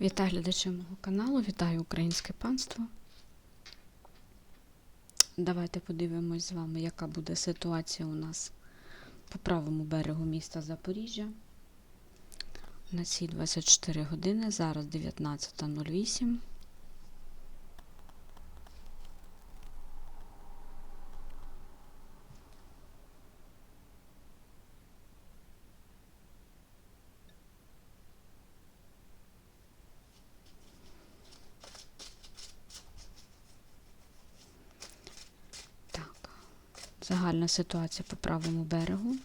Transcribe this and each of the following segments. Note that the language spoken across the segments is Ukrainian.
Вітаю глядачі мого каналу, вітаю українське панство. Давайте подивимось з вами, яка буде ситуація у нас по правому берегу міста Запоріжжя. На ці 24 години, зараз 19.08. загальна ситуація по правому берегу.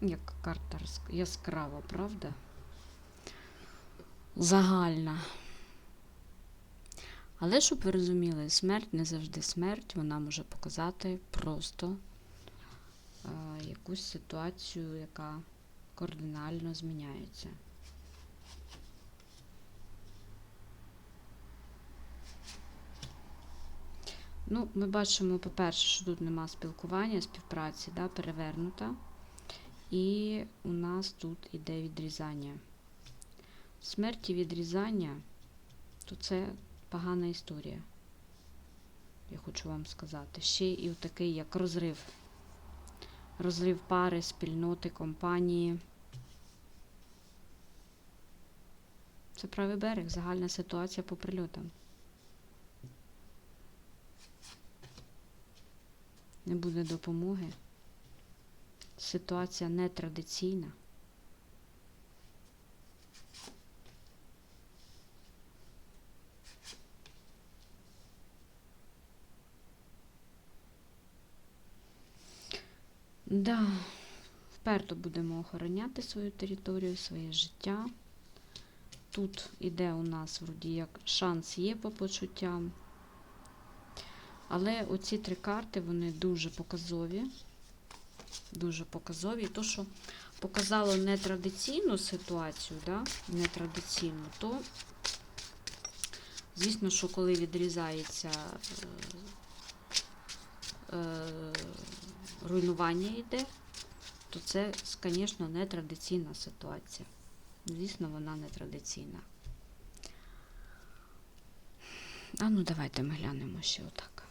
Яка карта яскрава, правда? Загальна. Але щоб ви розуміли, смерть не завжди смерть, вона може показати просто е, якусь ситуацію, яка кардинально зміняється. Ну, ми бачимо, по-перше, що тут нема спілкування, співпраці, да, перевернута. І у нас тут іде відрізання. Смерть і відрізання, то це погана історія. Я хочу вам сказати. Ще і такий, як розрив. Розрив пари, спільноти, компанії. Це правий берег, загальна ситуація по прильотам. Не буде допомоги. Ситуація нетрадиційна. Да, вперто будемо охороняти свою територію, своє життя. Тут іде у нас вроді як шанс є по почуттям. Але оці три карти, вони дуже показові. Дуже показові. То, що показало нетрадиційну ситуацію, да? нетрадиційну, то, звісно, що коли відрізається е, е, руйнування йде, то це, звісно, не традиційна ситуація. Звісно, вона не традиційна. А ну давайте ми глянемо ще отак.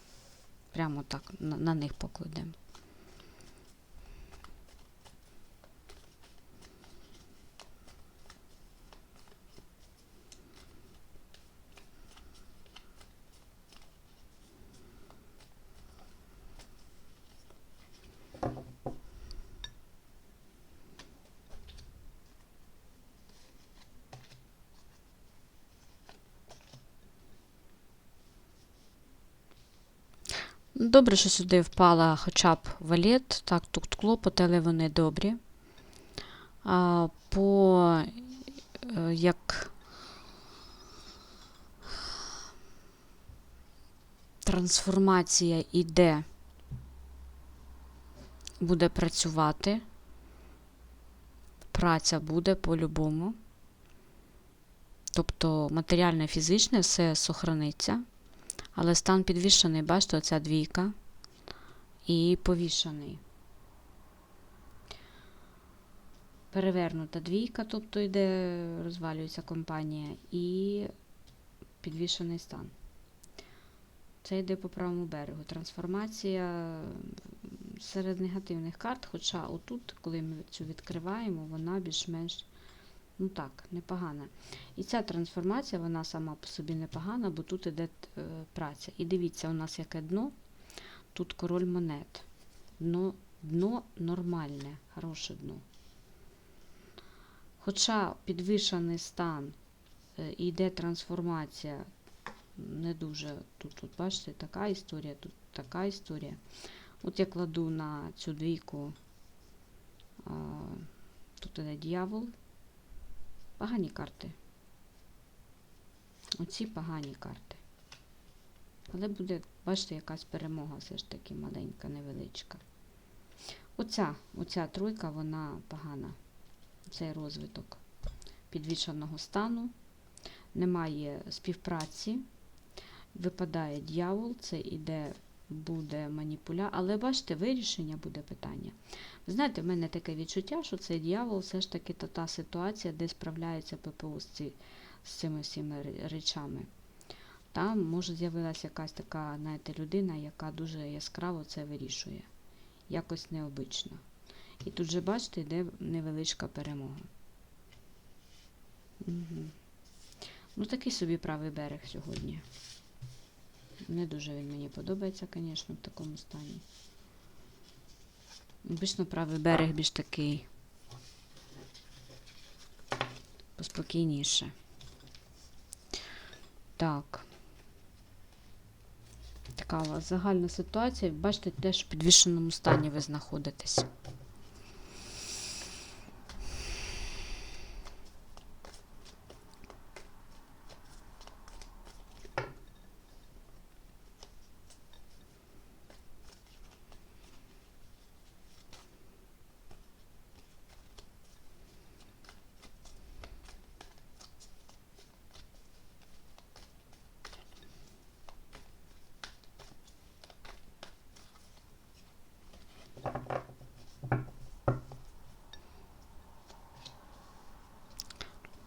Прямо так на, на них покладемо. Добре, що сюди впала хоча б валет. Так, тут клопоти, але вони добрі. А, по е, як трансформація іде, буде працювати. Праця буде по-любому. Тобто матеріальне, фізичне все сохраниться. Але стан підвішений, бачите, оця двійка і повішений. Перевернута двійка, тобто йде, розвалюється компанія, і підвішений стан. Це йде по правому берегу. Трансформація серед негативних карт, хоча отут, коли ми цю відкриваємо, вона більш-менш, ну так, непогана. І ця трансформація, вона сама по собі непогана, бо тут іде е, праця. І дивіться, у нас яке дно. Тут король монет. Дно, дно нормальне, хороше дно. Хоча підвішений стан е, і йде трансформація, не дуже тут, тут, бачите, така історія, тут така історія. От я кладу на цю двійку, тут іде дьявол. Погані карти. Оці погані карти. Але буде, бачите, якась перемога все ж таки маленька, невеличка. Оця, оця тройка, вона погана. цей розвиток підвішеного стану, немає співпраці, випадає дьявол, це іде, буде маніпуля, але бачите, вирішення буде питання. Ви знаєте, в мене таке відчуття, що цей дьявол все ж таки та, та ситуація, де справляється ППО з, ці, з цими всіми речами. Там може з'явилася якась така, знаєте, людина, яка дуже яскраво це вирішує. Якось необично. І тут же, бачите, йде невеличка перемога. Угу. Ну, такий собі правий берег сьогодні. Не дуже він мені подобається, звісно, в такому стані. Обично правий берег більш такий поспокійніше. Так. Така у вас загальна ситуація. Бачите, теж в підвішеному стані ви знаходитесь.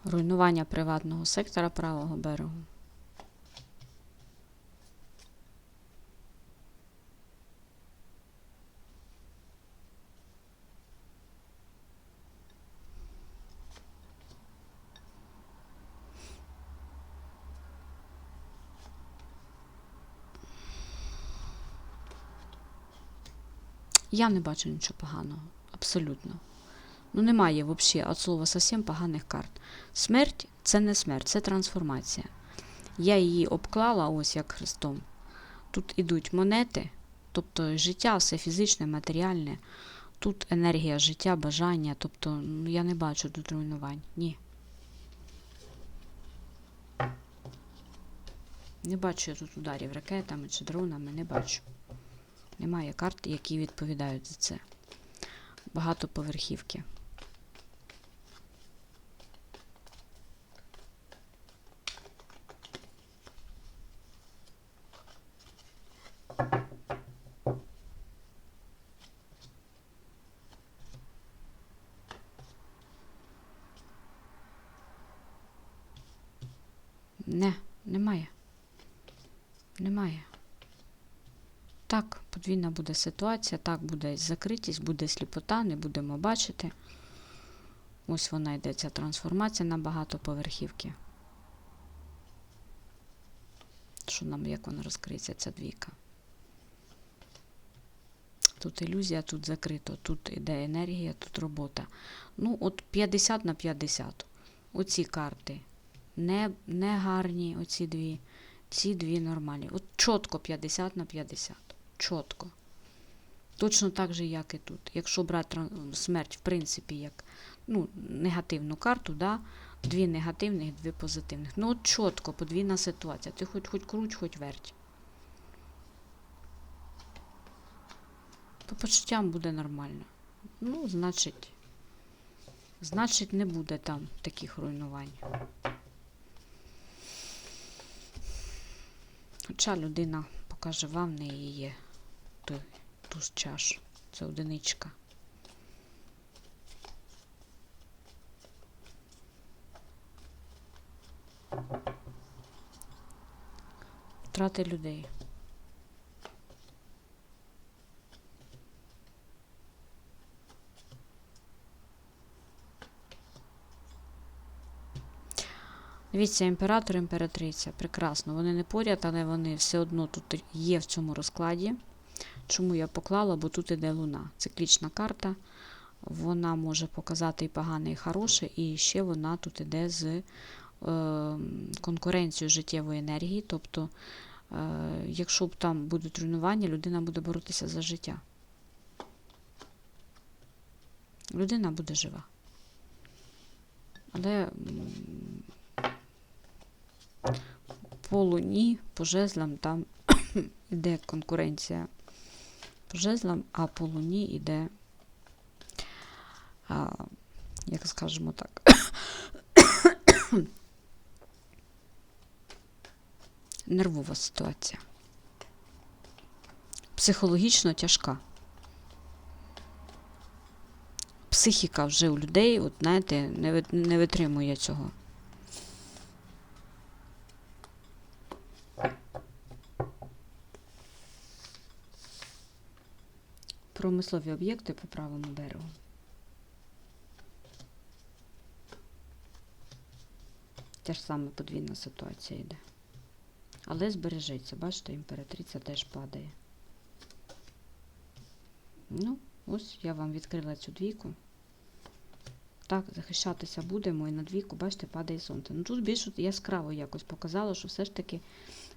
Руйнування приватного сектора правого берегу. Я не бачу нічого поганого. Абсолютно. Ну, немає взагалі від слова зовсім поганих карт. Смерть це не смерть, це трансформація. Я її обклала ось як хрестом. Тут ідуть монети, тобто життя, все фізичне, матеріальне. Тут енергія життя, бажання, тобто ну, я не бачу тут руйнувань. Ні. Не бачу я тут ударів ракетами чи дронами, не бачу. Немає карт, які відповідають за це. Багато поверхівки. Не, немає. Немає. Так, подвійна буде ситуація, так буде закритість, буде сліпота, не будемо бачити. Ось вона йде ця трансформація на багатоповерхівки. Що нам, як вона розкриється, ця двійка? Тут ілюзія, тут закрито, тут іде енергія, тут робота. Ну, от 50 на 50. Оці карти не, не гарні, оці дві. Ці дві нормальні. От чітко 50 на 50. Чітко. Точно так же, як і тут. Якщо брати смерть, в принципі, як ну, негативну карту, да? дві негативних, дві позитивних. Ну, от чітко, подвійна ситуація. Ти хоч, хоч круть, хоч верть. По почуттям буде нормально. Ну, значить, значить, не буде там таких руйнувань. Хоча людина покаже вам, в неї є той туз чаш. Це одиничка. Втрати людей. Дивіться, імператор, імператриця. Прекрасно. Вони не поряд, але вони все одно тут є в цьому розкладі. Чому я поклала? Бо тут іде луна. Циклічна карта. Вона може показати і погане, і хороше, і ще вона тут іде з е, конкуренцією життєвої енергії. Тобто, е, якщо б там будуть руйнування, людина буде боротися за життя. Людина буде жива. Але по луні, по жезлам там йде конкуренція жезлам, а по луні йде а, як скажемо так. Нервова ситуація. Психологічно тяжка. Психіка вже у людей, от знаєте, не, вит- не витримує цього. Промислові об'єкти по правому берегу. Те ж саме подвійна ситуація йде. Але збережеться, бачите, імператриця теж падає. Ну, ось я вам відкрила цю двійку. Так, захищатися будемо, і на двійку, бачите, падає сонце. Ну тут більш яскраво якось показало, що все ж таки,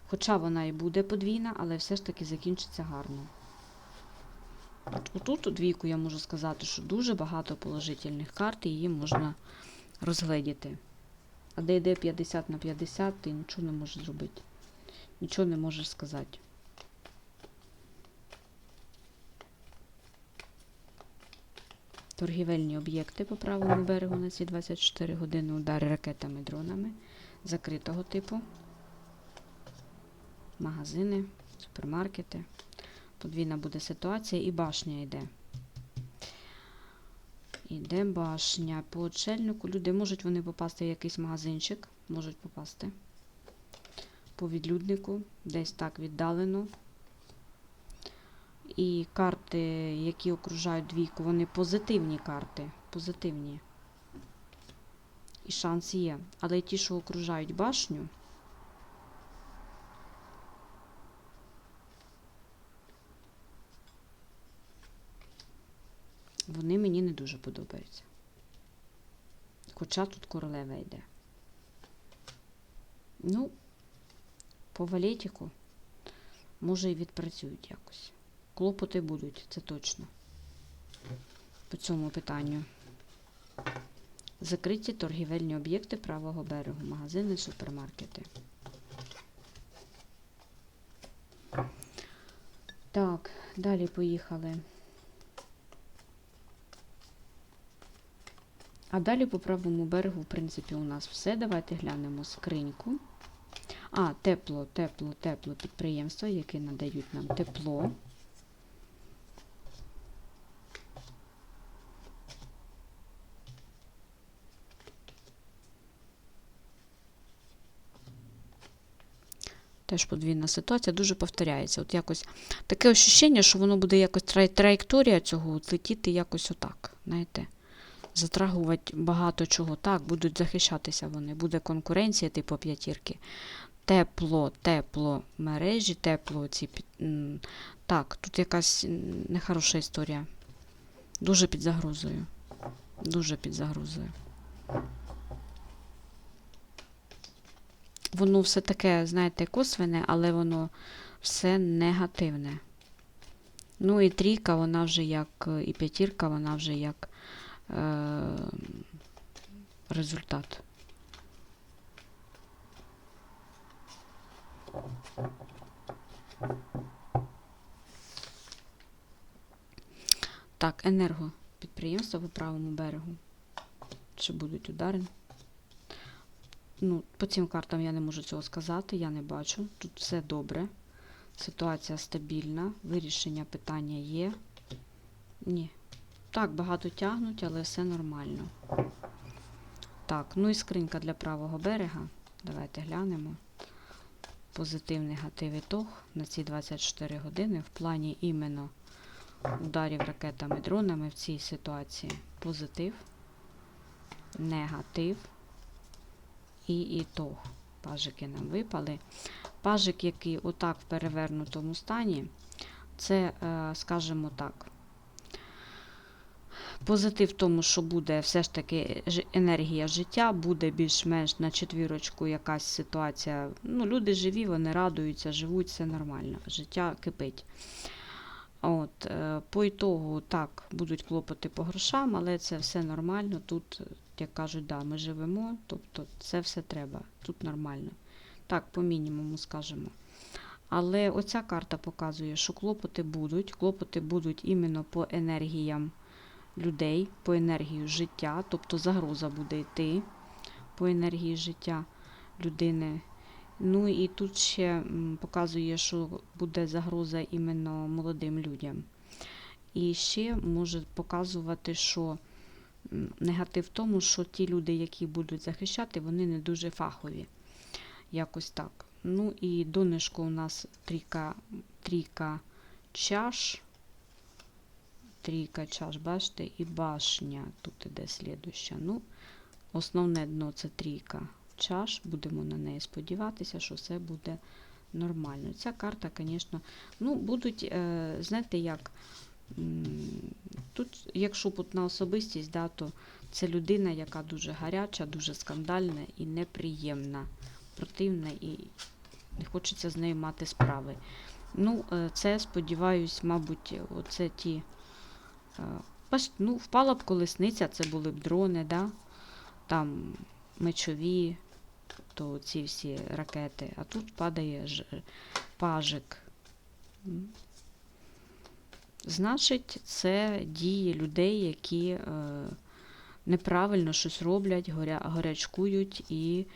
хоча вона і буде подвійна, але все ж таки закінчиться гарно. От, отут у двійку я можу сказати, що дуже багато положительних карт, і її можна розгледіти. А де йде 50 на 50, ти нічого не можеш зробити. Нічого не можеш сказати. Торгівельні об'єкти по правому берегу на ці 24 години удари ракетами, дронами закритого типу. Магазини, супермаркети. Подвійна буде ситуація і башня йде. Іде башня. По очельнику люди можуть вони попасти в якийсь магазинчик, можуть попасти. По відлюднику, десь так віддалено. І карти, які окружають двійку, вони позитивні карти. Позитивні. І шанс є. Але ті, що окружають башню, вони мені не дуже подобаються. Хоча тут королева йде. Ну, по валетіку, може, і відпрацюють якось. Клопоти будуть, це точно. По цьому питанню. Закриті торгівельні об'єкти правого берегу, магазини, супермаркети. Так, далі поїхали. А далі по правому берегу, в принципі, у нас все. Давайте глянемо скриньку. А, тепло, тепло, тепло підприємства, які надають нам тепло. Теж подвійна ситуація дуже повторяється. От якось таке ощущення, що воно буде якось траєкторія цього от летіти якось отак. Знаєте, затрагувати багато чого. Так, будуть захищатися вони. Буде конкуренція, типу п'ятірки. Тепло, тепло мережі, тепло ці. Так, тут якась нехороша історія. Дуже під загрозою. Дуже під загрозою. Воно все таке, знаєте, косвене, але воно все негативне. Ну і трійка, вона вже як, і п'ятірка, вона вже як результат. Так, енергопідприємства по правому берегу. Чи будуть удари? Ну, по цим картам я не можу цього сказати, я не бачу. Тут все добре. Ситуація стабільна, вирішення питання є. Ні. Так, багато тягнуть, але все нормально. Так, ну і скринька для правого берега. Давайте глянемо. Позитив, негатив ітог на ці 24 години в плані іменно ударів ракетами, дронами в цій ситуації. Позитив, негатив і ітог. Пажики нам випали. Пажик, який отак в перевернутому стані, це, е, скажімо так, позитив в тому, що буде все ж таки енергія життя, буде більш-менш на четвірочку якась ситуація. Ну, люди живі, вони радуються, живуть, все нормально. Життя кипить. От, е, по ітогу, так, будуть клопоти по грошам, але це все нормально. Тут, як кажуть, да, ми живемо, тобто це все треба. Тут нормально. Так, по мінімуму скажемо. Але оця карта показує, що клопоти будуть. Клопоти будуть іменно по енергіям людей по енергію життя, тобто загроза буде йти по енергії життя людини. Ну і тут ще показує, що буде загроза іменно молодим людям. І ще може показувати, що негатив в тому, що ті люди, які будуть захищати, вони не дуже фахові. Якось так. Ну і донышко у нас трійка, трійка чаш. Трійка чаш, бачите, і башня. Тут іде слідуща. Ну, основне дно це трійка чаш. Будемо на неї сподіватися, що все буде нормально. Ця карта, звісно, ну, будуть, е, знаєте, як. Тут, якщо тут на особистість, да, то це людина, яка дуже гаряча, дуже скандальна і неприємна, противна, і не хочеться з нею мати справи. Ну, е, це, сподіваюсь, мабуть, оце ті. Е, Ну, впала б колесниця, це були б дрони, да? там мечові, то ці всі ракети, а тут падає ж, пажик. Значить, це дії людей, які е, неправильно щось роблять, горя, горячкують і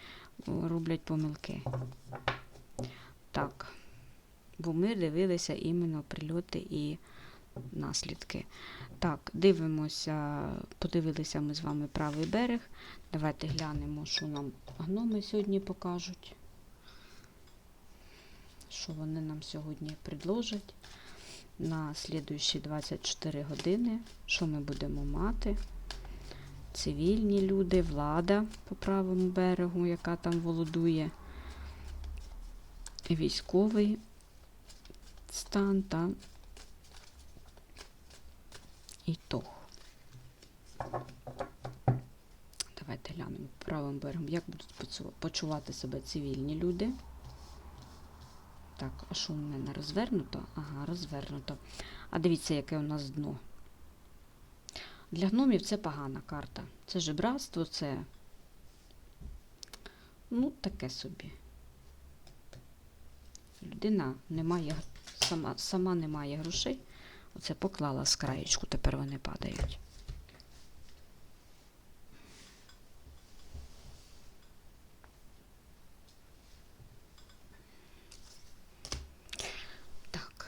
е, роблять помилки. Так. Бо ми дивилися іменно прильоти і наслідки. Так, дивимося, подивилися ми з вами правий берег. Давайте глянемо, що нам гноми сьогодні покажуть. Що вони нам сьогодні предложать на слідуючі 24 години. Що ми будемо мати? Цивільні люди, влада по правому берегу, яка там володує, військовий стан та ітог. Давайте глянемо правим берегом, як будуть почувати себе цивільні люди. Так, а що у мене розвернуто? Ага, розвернуто. А дивіться, яке у нас дно. Для гномів це погана карта. Це жебратство, це. Ну, таке собі. Людина не має, сама, сама не має грошей. Оце поклала з краєчку, тепер вони падають. Так.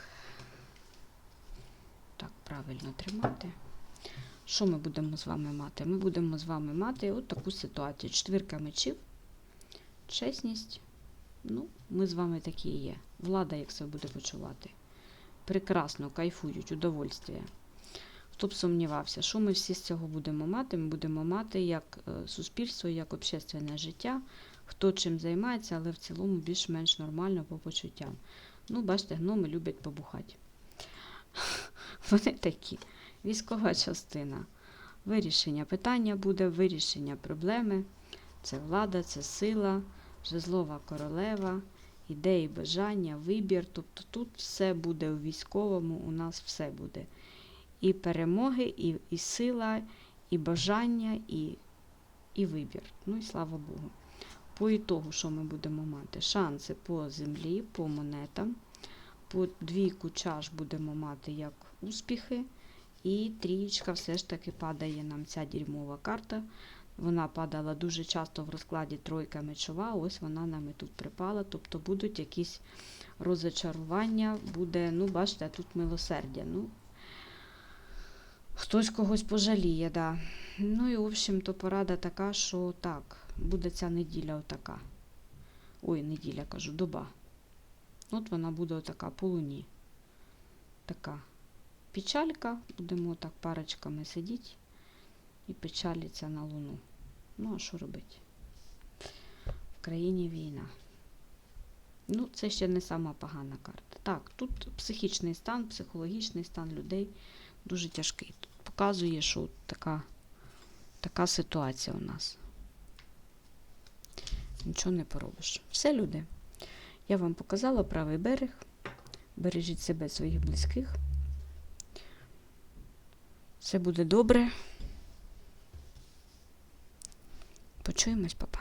Так, правильно тримати. Що ми будемо з вами мати? Ми будемо з вами мати от таку ситуацію. Четвірка мечів, чесність. Ну, ми з вами такі є. Влада, як себе буде почувати. Прекрасно, кайфують, удовольствие. Хто б сумнівався, що ми всі з цього будемо мати? Ми будемо мати як е, суспільство, як общественне життя, хто чим займається, але в цілому більш-менш нормально по почуттям. Ну, бачите, гноми люблять побухати. Вони такі. Військова частина. Вирішення питання буде, вирішення проблеми. Це влада, це сила, жезлова королева, ідеї, бажання, вибір. Тобто тут все буде у військовому, у нас все буде. І перемоги, і, і сила, і бажання, і, і вибір. Ну і слава Богу. По ітогу, що ми будемо мати? Шанси по землі, по монетам. По двійку чаш будемо мати як успіхи. І трієчка все ж таки падає нам ця дерьмова карта. Вона падала дуже часто в розкладі тройка мечова, ось вона нам і тут припала. Тобто будуть якісь розочарування, буде, ну, бачите, тут милосердя. Ну, хтось когось пожаліє, да. Ну і, в общем-то, порада така, що так, буде ця неділя отака. Ой, неділя кажу, доба. От вона буде отака по луні. Така печалька, будемо так парочками сидіти і печалиться на луну. Ну, а що робити? В країні війна. Ну, це ще не сама погана карта. Так, тут психічний стан, психологічний стан людей дуже тяжкий. Тут показує, що така, така ситуація у нас. Нічого не поробиш. Все, люди. Я вам показала правий берег. Бережіть себе, своїх близьких. Все буде добре. Почуємось, папа.